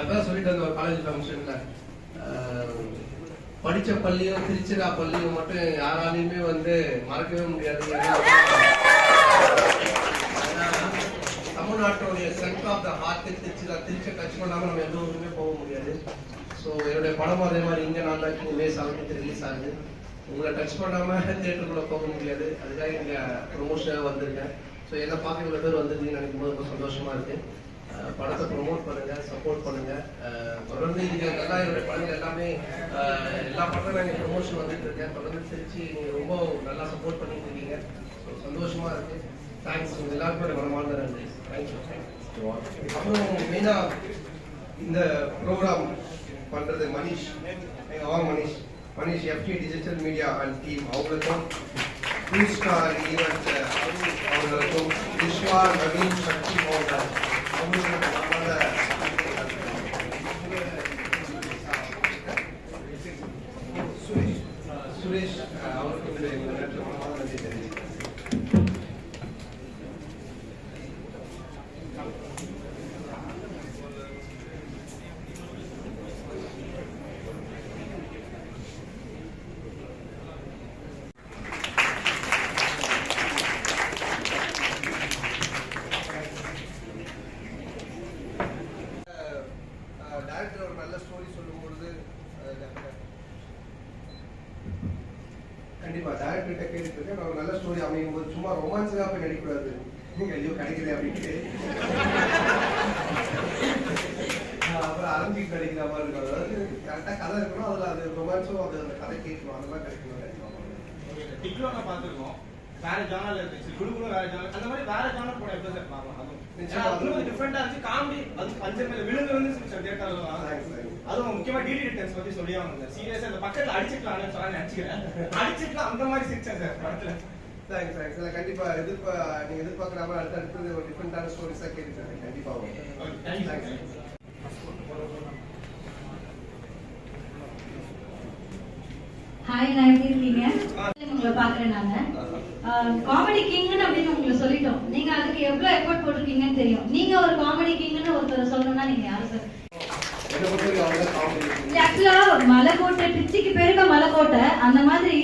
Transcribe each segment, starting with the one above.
அதான் சொல்லிட்டு அந்த ஒரு காலேஜ் ஃபங்க்ஷன்ல படிச்ச பள்ளியும் திருச்சிரா பள்ளியும் மட்டும் யாராலையுமே வந்து மறக்கவே முடியாது. தமிழ்நாட்டோடைய சென்ட் தமிழ்நாட்டுடைய ஆஃப் த ஹார்ட் திருச்சிரா திருச்சி டச் பண்ணாம நம்ம எந்த ஊருக்குமே போக முடியாது. ஸோ என்னுடைய படம் அதே மாதிரி இங்கே நான் தான் மே செவன்டீன்த் ரிலீஸ் ஆகுது. உங்களை டச் பண்ணாம தேட்டருக்குள்ளே போக முடியாது. அதுக்காக இங்கே ப்ரொமோஷனாக வந்திருக்கேன். ஸோ என்ன பார்க்க இவ்வளோ பேர் வந்திருக்கீங்கன்னு நினைக்கும் போது ரொம்ப சந்தோஷமா இருக்கு. படத்தை ப்ரொமோட் பண்ணுங்க சப்போர்ட் பண்ணுங்க. தொடர்ந்து இங்க நல்லா என்னுடைய படங்கள் எல்லாமே எல்லா படமும் நாங்கள் ப்ரொமோஷன் வந்துட்டு இருக்கேன் தொடர்ந்து திருச்சி நீங்க ரொம்ப நல்லா சப்போர்ட் பண்ணிட்டு இருக்கீங்க. ஸோ சந்தோஷமா இருக்கு. தேங்க்ஸ் உங்க எல்லாருக்கும் மனமார்ந்த நன்றி. தேங்க்யூ அப்புறம் மெயினா இந்த ப்ரோக்ராம் பண்றது மனிஷ் எங்க வாங்க Manish Manish FT digital media and team அவங்களுக்கும் ப்ளூ ஈவெண்ட் அவங்களுக்கும் விஸ்வா நவீன் சக்தி போன்ற அவங்களுக்கும் நம்மளோட சுரேஷ் சுரேஷ் அவருக்கும் இந்த நேரத்தில் மனமார்ந்த நன்றி தெரிவிக்கிறேன் டேரக்டர் ஒரு நல்ல ஸ்டோரி சொல்லும் பொழுது அஹ், கண்டிப்பா டேரக்டர் கிட்ட கேட்டுட்டு இருக்கேன். நான் நல்ல ஸ்டோரி அமையும் போது சும்மா ரொமான்ஸாக போய் நடிக்கக்கூடாது. நீங்க ஐயோ கிடைக்குது அப்படின்ட்டு. அப்புறம் அரஞ்சிக்கு நடிக்கிற மாதிரி இருக்கும். அதாவது கரெக்டாக கதை இருக்கணும் அதில் அது ரொமான்ஸும் அது அந்த கதை கேட்கணும் அதெல்லாம் கிடைக்கணும் டிக்லோ நான் பார்த்திருக்கோம். வேற ஜானர்ல இருந்துச்சு. குழுக்குள்ள வேற ஜானர் அந்த மாதிரி வேற ஜானர் படம் எப்போ சார் பார்க்கலாம் அதுவும் அது டிஃப்ரெண்டா இருந்துச்சு. காமெடி அது பஞ்சமில்ல விழுந்து Thanks, thanks. அதுவும் முக்கியமா டிடி ரிட்டர்ன்ஸ் பத்தி சொல்லி அவங்க சீரியஸா இந்த பக்கத்துல அடிச்சுக்கலாம்னு சொல்ல நினைச்சுக்கிறேன். அடிச்சுக்கலாம் அந்த மாதிரி சிரிச்சேன் சார் படத்துல. தேங்க்ஸ் தேங்க்ஸ் இல்லை கண்டிப்பா எதிர்ப்பா நீங்க எதிர்பார்க்குற மாதிரி அடுத்த அடுத்தது ஒரு டிஃப்ரெண்டான ஸ்டோரிஸாக கேட்டுருக்கேன் கண்டிப்பா வரும். தேங்க்ஸ் ஹாய் நான் எப்படி இருக்கீங்க? உங்களை பாக்குறேன் நாங்க காமெடி கிங்னு அப்படின்னு உங்களை சொல்லிட்டோம். நீங்க அதுக்கு எவ்வளவு எஃபோர்ட் போட்டிருக்கீங்கன்னு தெரியும். நீங்க ஒரு காமெடி கிங்னு ஒருத்தர் சொல்லணும்னா நீங்க யாரு சார்? ஆக்சுவலா மலைக்கோட்டை பிச்சிக்கு பேருக்க மலைக்கோட்டை அந்த மாதிரி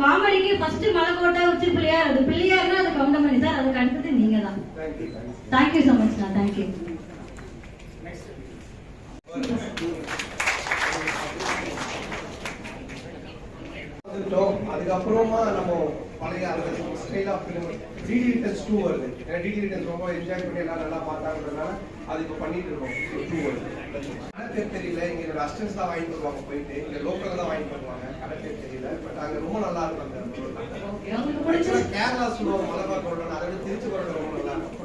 காமெடிக்கு ஃபர்ஸ்ட் மலைக்கோட்டை உச்சி பிள்ளையார் அது பிள்ளையார்னா அது கவுண்டமணி சார் அதுக்கு அடுத்தது நீங்க தான் தேங்க்யூ ஸோ மச் நான் தேங்க்யூ அதுக்கப்புறமா நம்ம பழைய அந்த style of film DD returns two வருது. டிடி ரிட்டர்ன்ஸ் ரொம்ப என்ஜாய் பண்ணி எல்லாம் நல்லா பார்த்தாங்கன்றதுனால அது இப்போ பண்ணிட்டு இருக்கோம். தெரியல. இங்க என்னோட அஸ்டன்ஸ் தான் வாங்கி வருவாங்க போயிட்டு. இங்க லோக்கல் தான் வாங்கி வருவாங்க. கடை பேர் தெரியல. பட் அங்க ரொம்ப நல்லா இருக்கும் கேரளா சொல்லுவோம் மலபார் கொரோனா அதை விட திருச்சி கொரோனா ரொம்ப நல்லா இருக்கும்.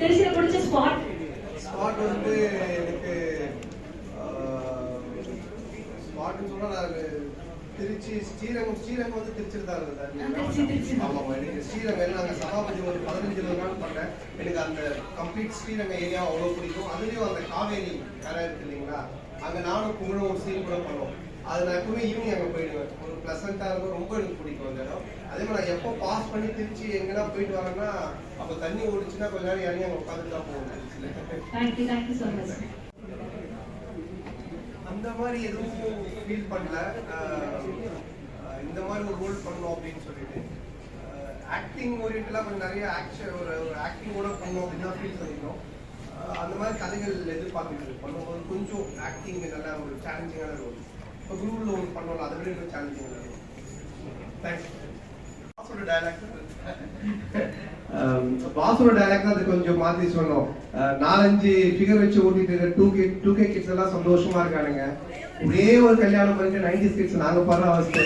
திருச்சியில பிடிச்ச ஸ்பாட் ஸ்பாட் வந்து எனக்கு ஸ்பாட்னு சொன்னா நான் திருச்சி ஸ்ரீரங்கம் ஸ்ரீரங்கம் வந்து திருச்சியில் தான். இருந்தது ஆமாம் எனக்கு ஸ்ரீரங்கம் நாங்கள் சபாபதி ஒரு பதினஞ்சு இருபது நாள் பண்ணேன். எனக்கு அந்த கம்ப்ளீட் ஸ்ரீரங்கம் ஏரியா அவ்வளோ பிடிக்கும். அதுலேயும் அந்த காவேரி கரை இருக்கு இல்லைங்களா? அங்கே நானும் கும்பிடும் ஒரு சீன் கூட பண்ணுவோம். அது நான் எப்பவுமே ஈவினிங் அங்கே போயிடுவேன். ஒரு ப்ளசண்ட்டாக இருக்கும். ரொம்ப எனக்கு பிடிக்கும் அந்த இடம். அதே மாதிரி நான் எப்போ பாஸ் பண்ணி திருச்சி எங்கன்னா போயிட்டு வரேன்னா அப்போ தண்ணி ஓடிச்சுன்னா கொஞ்ச நேரம் இறங்கி அங்கே உட்காந்துட்டு தான் போவோம் திருச்சியில் தேங்க்யூ தேங்க்யூ ஸோ மச் அந்த மாதிரி எதுவும் ஃபீல் பண்ணல. இந்த மாதிரி ஒரு ரோல் பண்ணணும் அப்படின்னு சொல்லிட்டு. ஆக்டிங் ஓரியன்டலாக கொஞ்சம் நிறைய ஆக்ஷன் ஒரு ஒரு ஆக்டிங்கோட பண்ணணும் அப்படின்னு ஃபீல் பண்ணியிருந்தோம் அந்த மாதிரி கதைகள் எதிர்பார்த்துட்டு பண்ணும்போது கொஞ்சம் ஆக்டிங் நல்ல ஒரு சேலஞ்சிங்கான ரோல் இப்போ குரூவில் ஒன்று பண்ணோம்ல அதை விட இன்னும் சேலஞ்சிங்கான ரோல் தேங்க்ஸ் பாஸோட Um, டைலாக் டைலாக் அது கொஞ்சம் மாத்தி சொன்னோம் uh, நாலஞ்சு ஃபிகர் வச்சு ஓட்டிட்டு இருக்க two K two K kids எல்லாம் சந்தோஷமா இருக்கானுங்க. ஒரே ஒரு கல்யாணம் பண்ணிட்டு நைன்டி கிட்ஸ் நாங்க படுற அவஸ்தை